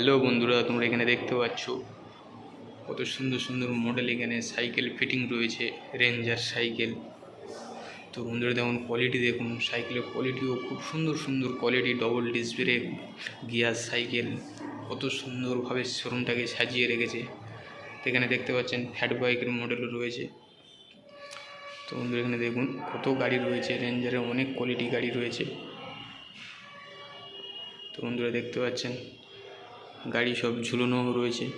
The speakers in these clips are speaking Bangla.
হ্যালো বন্ধুরা, তোমরা এখানে দেখতে পাচ্ছ কত সুন্দর সুন্দর মডেল এখানে সাইকেল ফিটিং রয়েছে রেঞ্জার সাইকেল তো বন্ধুরা, দেখুন কোয়ালিটি দেখুন সাইকেলের কোয়ালিটিও খুব সুন্দর সুন্দর quality double disc brake gear cycle কত সুন্দরভাবে শোরুমটাকে সাজিয়ে রেখেছে। এখানে দেখতে পাচ্ছেন ফ্যাট বাইকের মডেলও রয়েছে। তো বন্ধুরা, এখানে দেখুন কত গাড়ি রয়েছে রেঞ্জারের অনেক কোয়ালিটি গাড়ি রয়েছে। তো বন্ধুরা, দেখতে পাচ্ছেন গাড়ি সব ঝুলানোও রয়েছে।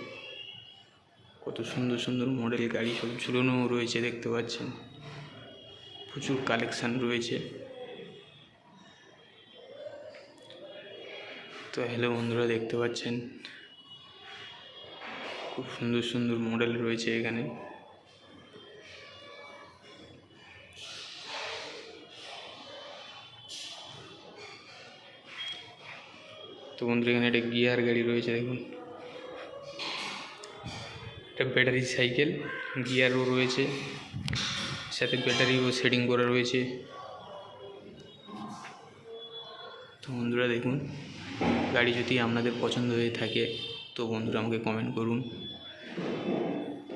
কত সুন্দর সুন্দর মডেল গাড়ি সব ঝুলানোও রয়েছে দেখতে পাচ্ছেন। প্রচুর কালেকশান রয়েছে। তো হ্যালো বন্ধুরা, দেখতে পাচ্ছেন? খুব সুন্দর সুন্দর মডেল রয়েছে এখানে। তো বন্ধুরা, এখানে একটা গিয়ার গাড়ি রয়েছে, দেখুন। একটা ব্যাটারি সাইকেল, গিয়ারও রয়েছে, সাথে ব্যাটারিও সেটিং করা রয়েছে। তো বন্ধুরা, দেখুন, গাড়ি যদি আপনাদের পছন্দ হয়ে থাকে, তো বন্ধুরা, আমাকে কমেন্ট করুন।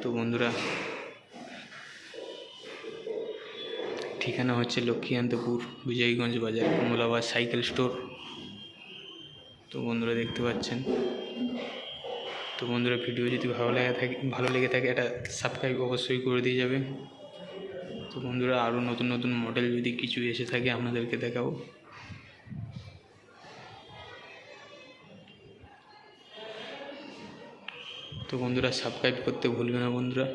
তো বন্ধুরা, ঠিকানা হচ্ছে লক্ষ্মীকান্তপুর, বিজয়গঞ্জ বাজার কমলাবাদ সাইকেল স্টোর। তো বন্ধুরা দেখতে পাচ্ছেন। তো বন্ধুরা ভিডিও যদি ভালো লাগে থাকে, ভালো লেগে থাকে, এটা সাবস্ক্রাইব অবশ্যই করে দিয়ে যাবে। তো বন্ধুরা আরও নতুন নতুন মডেল যদি কিছু এসে থাকে, আপনাদেরকে দেখাবো। তো বন্ধুরা সাবস্ক্রাইব করতে ভুলবে না বন্ধুরা।